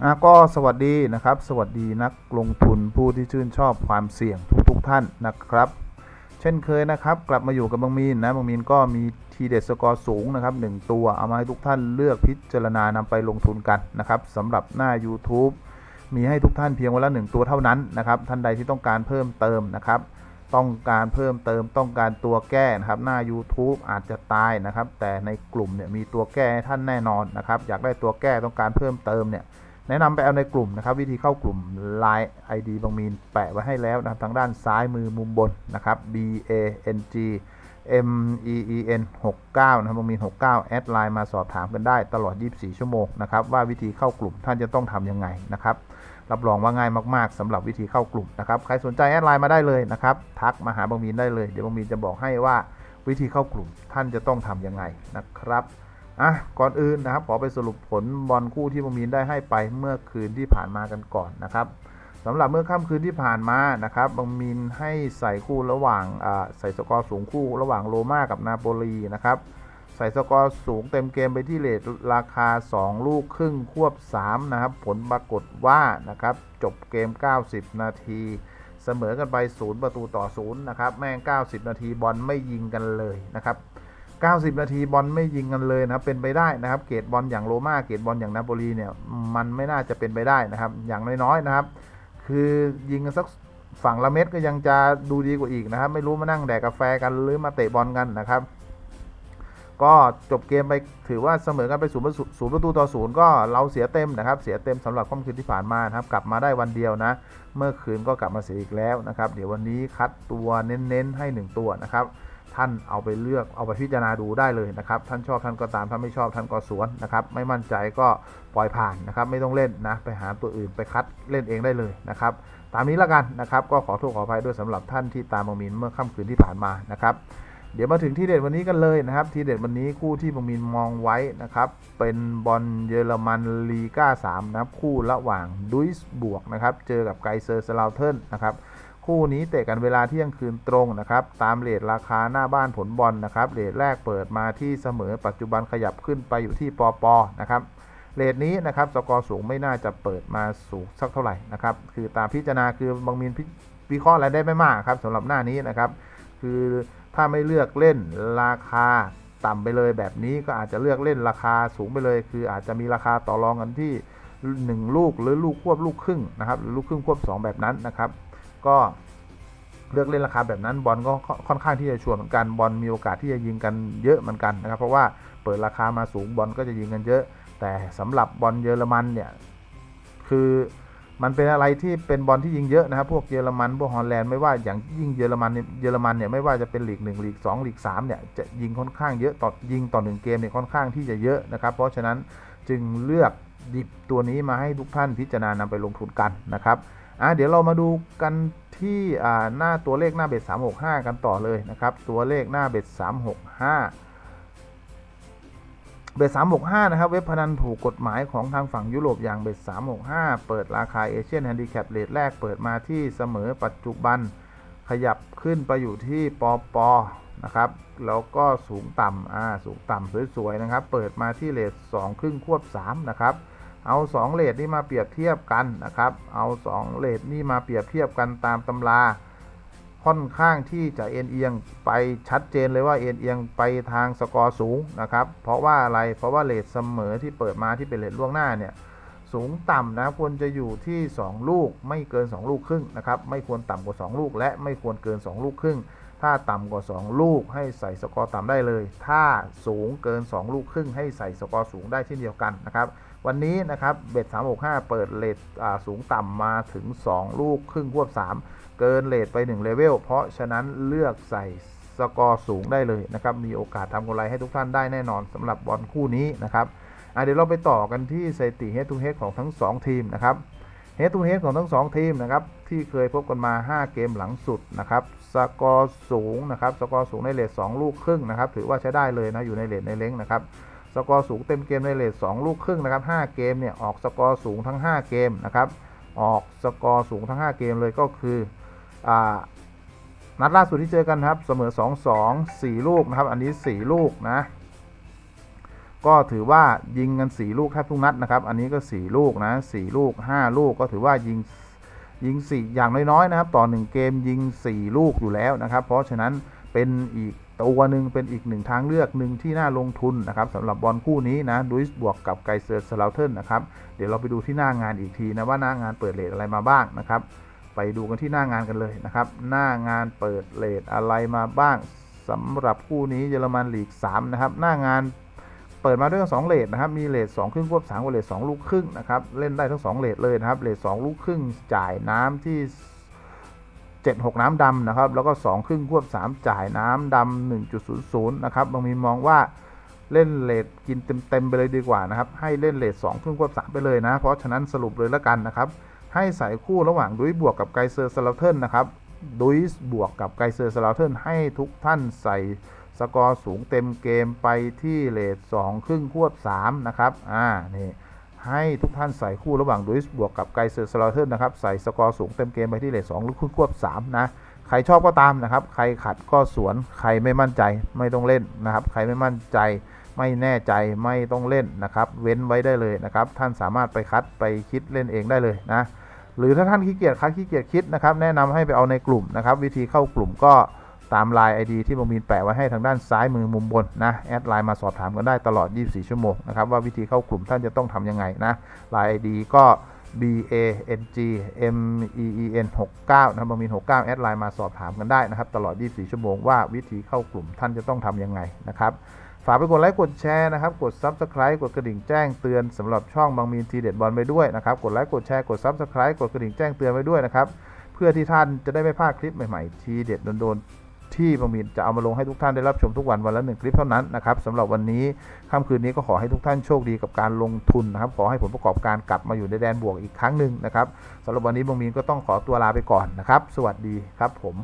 อะก็สวัสดีนะครับ สวัสดีนักลงทุนผู้ที่ชื่นชอบความเสี่ยงทุกๆท่านนะครับ เช่นเคยนะครับ กลับมาอยู่กับบางมีนนะบางมีนก็มีทีเด็ดสกอร์สูงนะครับหนึ่งตัวเอามาให้ทุกท่านเลือกพิจารณานำไปลงทุนกันนะครับสำหรับหน้า YouTube มีให้ทุกท่านเพียงวันละหนึ่งตัวเท่านั้นนะครับ ท่านใดที่ต้องการเพิ่มเติมนะครับ ต้องการเพิ่มเติมต้องการตัวแก้นะครับ หน้า YouTube อาจจะตายนะครับ แต่ในกลุ่มเนี่ยมีตัวแก้ให้ท่านแน่นอนนะครับ อยากได้ตัวแก้ต้องการเพิ่มเติมเนี่ย แนะนำไปเอาในกลุ่มนะครับ วิธีเข้ากลุ่ม Line ID บางมีนแปะไว้ให้แล้วนะครับ ทางด้านซ้ายมือมุมบนนะครับ B A N G M E E N 69นะครับบางมีน69 แอดไลน์มาสอบถามกันได้ตลอด 24 ชั่วโมงนะครับ ว่าวิธีเข้ากลุ่มท่านจะต้องทำยังไงนะครับ รับรองว่าง่ายมาก ๆสำหรับวิธีเข้ากลุ่มนะครับ ใครสนใจแอดไลน์มาได้เลยนะครับ ทักมาหาบางมีนได้เลย เดี๋ยวบางมีนจะบอกให้ว่าวิธีเข้ากลุ่มท่านจะต้องทำยังไงนะครับ อะก่อนอื่นนะครับขอไปสรุปผลบอลคู่ที่บางมีนได้ให้ไปเมื่อคืนที่ผ่านมากันก่อนนะครับสำหรับเมื่อค่ำคืนที่ผ่านมานะครับบางมีนให้ใส่คู่ระหว่างใส่สกอร์สูงคู่ระหว่างโรม่ากับนาโปลีนะครับใส่สกอร์สูงเต็มเกมไปที่เลทราคา 2 ลูกครึ่งควบ 3 นะครับ ผลปรากฏว่านะครับจบเกม 90 นาที เสมอกันไป 0 ประตูต่อ 0 นะครับ แม่ง 90 นาทีบอลไม่ยิงกันเลยนะครับ 90 นาทีบอลไม่ยิงกันเลยนะครับเป็นไปได้นะครับ เกตบอลอย่างโรม่าเกตบอลอย่างนาโปลีเนี่ยมันไม่น่าจะเป็นไปได้นะครับ อย่างน้อยๆนะครับ คือยิงกันสักฝั่งละเม็ดก็ยังจะดูดีกว่าอีกนะครับ ไม่รู้มานั่งแดกกาแฟกันหรือมาเตะบอลกันนะครับ ก็จบเกมไปถือว่าเสมอกันไปศูนย์ประตูศูนย์ประตูต่อศูนย์ก็เราเสียเต็มนะครับ เสียเต็มสำหรับค่ำคืนที่ผ่านมานะครับ กลับมาได้วันเดียวนะ เมื่อคืนก็กลับมาเสียอีกแล้วนะครับ เดี๋ยววันนี้คัดตัวเน้นๆให้ 1 ตัวนะครับ ท่านเอาไปเลือกเอาไปพิจารณาดูได้เลยนะครับ ท่านชอบท่านก็ตามถ้านไม่ชอบท่านก็สวนนะครับ ไม่มั่นใจก็ปล่อยผ่านนะครับ ไม่ต้องเล่นนะไปหาตัวอื่นไปคัดเล่นเองได้เลยนะครับ ตามนี้ละกันนะครับ ก็ขอโทษขออภัยด้วยสำหรับท่านที่ตามบางมินเมื่อค่ำคืนที่ผ่านมานะครับเดี๋ยวมาถึงที่เด็ดวันนี้กันเลยนะครับ ที่เด็ดวันนี้คู่ที่บางมินมองไว้นะครับ เป็นบอลเยอรมันลีก้า3นะครับคู่ระหว่างดุยส์บวกนะครับ เจอกับไกเซอร์สลาวเทิร์นนะครับ คู่นี้เตะกันเวลาเที่ยงคืนตรงนะครับ ตามเลทราคาหน้าบ้านผลบอลนะครับเลทแรกเปิดมาที่เสมอปัจจุบันขยับขึ้นไปอยู่ที่ปอปอนะครับเลทนี้นะครับสกอร์สูงไม่น่าจะเปิดมาสูงสักเท่าไหร่นะครับคือตามพิจารณาคือบางมินพิวิเคราะห์อะไรได้ไม่มากครับสำหรับหน้านี้นะครับ คือถ้าไม่เลือกเล่นราคาต่ำไปเลยแบบนี้ก็อาจจะเลือกเล่นราคาสูงไปเลย คืออาจจะมีราคาต่อรองกันที่ 1 ลูกหรือลูกควบลูกครึ่งนะครับหรือลูกครึ่งควบ 2 แบบนั้นนะครับ ก็เลือกเล่นราคาแบบนั้นบอลก็ค่อนข้างที่จะชัวร์เหมือนกันบอลมีโอกาสที่จะยิงกันเยอะเหมือนกันนะครับ เพราะว่าเปิดราคามาสูงบอลก็จะยิงกันเยอะ แต่สำหรับบอลเยอรมันเนี่ยคือมันเป็นอะไรที่เป็นบอลที่ยิงเยอะนะครับ พวกเยอรมันพวกฮอลแลนด์ไม่ว่าอย่างยิ่งเยอรมันเยอรมันเนี่ยไม่ว่าจะเป็นลีก1ลีก2ลีก3เนี่ยจะยิงค่อนข้างเยอะต่อยิงต่อหนึ่งเกมเนี่ยค่อนข้างที่จะเยอะนะครับ เพราะฉะนั้นจึงเลือกดิบตัวนี้มาให้ทุกท่านพิจารณานำไปลงทุนกันนะครับ อะเดี๋ยวเรามาดูกันที่อ่าหน้าตัวเลขหน้าเบ็ด365 กันต่อเลยนะครับ ตัวเลขหน้าเบ็ด365 เบ็ด365 นะครับ เว็บพนันถูกกฎหมายของทางฝั่งยุโรปอย่างเบ็ด365 เปิดราคาเอเชียนแฮนดิแคปเลทแรกเปิดมาที่เสมอปัจจุบันขยับขึ้นไปอยู่ที่ปอปอนะครับ แล้วก็สูงต่ำอ่าสูงต่ำสวยๆนะครับ เปิดมาที่เลท2ครึ่งควบ3นะครับ เอา2เลทนี้มาเปรียบเทียบกันนะครับ เอา2เลทนี้มาเปรียบเทียบกันตามตำรา ค่อนข้างที่จะเอ็นเอียงไปชัดเจนเลยว่าเอ็นเอียงไปทางสกอร์สูงนะครับ เพราะว่าอะไร เพราะว่าเลทเสมอที่เปิดมาที่เป็นเลทล่วงหน้าเนี่ยสูงต่ำนะควรจะอยู่ที่ 2 ลูกไม่เกิน 2 ลูกครึ่งนะครับไม่ควรต่ำกว่า 2 ลูก และไม่ควรเกิน 2 ลูกครึ่ง ถ้าต่ำกว่า 2 ลูกให้ใส่สกอร์ต่ำได้เลย ถ้าสูงเกิน 2 ลูกครึ่งให้ใส่สกอร์สูงได้เช่นเดียวกันนะครับ วันนี้นะครับเบ็ด365 เปิดเลทสูงต่ำมาถึง 2 ลูกครึ่งควบ 3 เกินเลทไป1เลเวลเพราะฉะนั้นเลือกใส่สกอร์สูงได้เลยนะครับมีโอกาสทำกำไรให้ทุกท่านได้แน่นอนสำหรับบอลคู่นี้นะครับเดี๋ยวเราไปต่อกันที่สถิติ head to head ของทั้ง 2 ทีมนะครับ head to head ของทั้ง 2 ทีมนะครับที่เคยพบกันมา 5 เกมหลังสุดนะครับสกอร์สูงนะครับสกอร์สูงในเลท2ลูกครึ่งนะครับถือว่าใช้ได้เลยนะอยู่ในเลทในเล้งนะครับ สกอร์สูงเต็มเกมในเลท2ลูกครึ่งนะครับ5เกมเนี่ยออกสกอร์สูงทั้ง 5 เกมนะครับออกสกอร์สูงทั้ง 5 เกมเลยก็คืออนัดล่าสุดที่เจอกันครับเสมอ 2 2 4 ลูกนะครับอันนี้ 4 ลูกนะก็ถือว่ายิงกันสี่ลูกแทบทุกนัดนะครับอันนี้ก็สี่ลูกนะสี่ลูกห้าลูกก็ถือว่ายิงยิงสี่อย่างน้อยๆนะครับต่อหนึ่งเกมยิงสี่ลูกอยู่แล้วนะครับ เพราะฉะนั้นเป็นอีกตัวหนึ่งเป็นอีกหนึ่งทางเลือกหนึ่งที่น่าลงทุนนะครับสำหรับบอลคู่นี้นะดุยส์บวกกับไกเซอร์สลาเทนนะครับเดี๋ยวเราไปดูที่หน้างานอีกทีนะว่าหน้างานเปิดเลทอะไรมาบ้างนะครับ ไปดูกันที่หน้างานกันเลยนะครับ หน้างานเปิดเลทอะไรมาบ้างสำหรับคู่นี้เยอรมันลีก3นะครับหน้างานเปิดมาด้วยกันสองเลทนะครับมีเลท2ครึ่งควบ3กับเลท2ลูกครึ่งนะครับเล่นได้ทั้ง2เลทเลยนะครับเลท2ลูกครึ่งจ่ายน้ำที่ 76 น้ำดำนะครับ แล้วก็ 2 ครึ่งควบ 3 จ่ายน้ำดำ1.00 นะครับบางมีมองว่าเล่นเลทกินเต็มๆไปเลยดีกว่านะครับ ให้เล่นเลท2ครึ่งควบ 3 ไปเลยนะ เพราะฉะนั้นสรุปเลยแล้วกันนะครับ ให้ใส่คู่ระหว่างดุยบวกกับไกเซอร์สลาเทนนะครับดุยบวกกับไกเซอร์สลาเทนให้ทุกท่านใส่สกอร์สูงเต็มเกมไปที่เลท2ครึ่งควบ 3 นะครับ อ่า นี่ ให้ทุกท่านใส่คู่ระหว่างดุสบวกกับไกเซอร์สลาเทนนะครับ ใส่สกอร์สูงเต็มเกมไปที่เลท2หรือครึ่ควบ3นะใครชอบก็ตามนะครับ ใครขัดก็สวน ใครไม่มั่นใจไม่ต้องเล่นนะครับ ใครไม่มั่นใจไม่แน่ใจไม่ต้องเล่นนะครับ เว้นไว้ได้เลยนะครับ ท่านสามารถไปคัดไปคิดเล่นเองได้เลยนะ หรือถ้าท่านขี้เกียจคัดขี้เกียจคิดนะครับ แนะนำให้ไปเอาในกลุ่มนะครับ วิธีเข้ากลุ่มก็ ตามไลน์ ID ที่บงมีนแปะไว้ให้ทางด้านซ้ายมือมุมบนนะแอดไลน์มาสอบถามกันได้ตลอด 24 ชั่วโมงนะครับว่าวิธีเข้ากลุ่มท่านจะต้องทำยังไงนะไลน์ ID ก็ B A N G M E E N 69นะครับบางมีน69 แอดไลน์มาสอบถามกันได้นะครับ ตลอด 24 ชั่วโมงว่าวิธีเข้ากลุ่มท่านจะต้องทำยังไงนะครับ ฝากไปกดไลค์กดแชร์นะครับ กด Subscribe กดกระดิ่งแจ้งเตือนสำหรับช่องบางมีนทีเด็ดบอลไปด้วยนะครับ กดไลค์กดแชร์กด Subscribe กดกระดิ่งแจ้งเตือนไว้ด้วยนะครับ เพื่อที่ท่านจะได้ไม่พลาดคลิปใหม่ๆ ทีเด็ดโดนๆ ที่บางมีนจะเอามาลงให้ทุกท่านได้รับชมทุกวันวันละหนึ่งคลิปเท่านั้นนะครับสำหรับวันนี้ค่ำคืนนี้ก็ขอให้ทุกท่านโชคดีกับการลงทุนนะครับขอให้ผลประกอบการกลับมาอยู่ในแดนบวกอีกครั้งหนึ่งนะครับสำหรับวันนี้บางมีนก็ต้องขอตัวลาไปก่อนนะครับ สวัสดีครับผม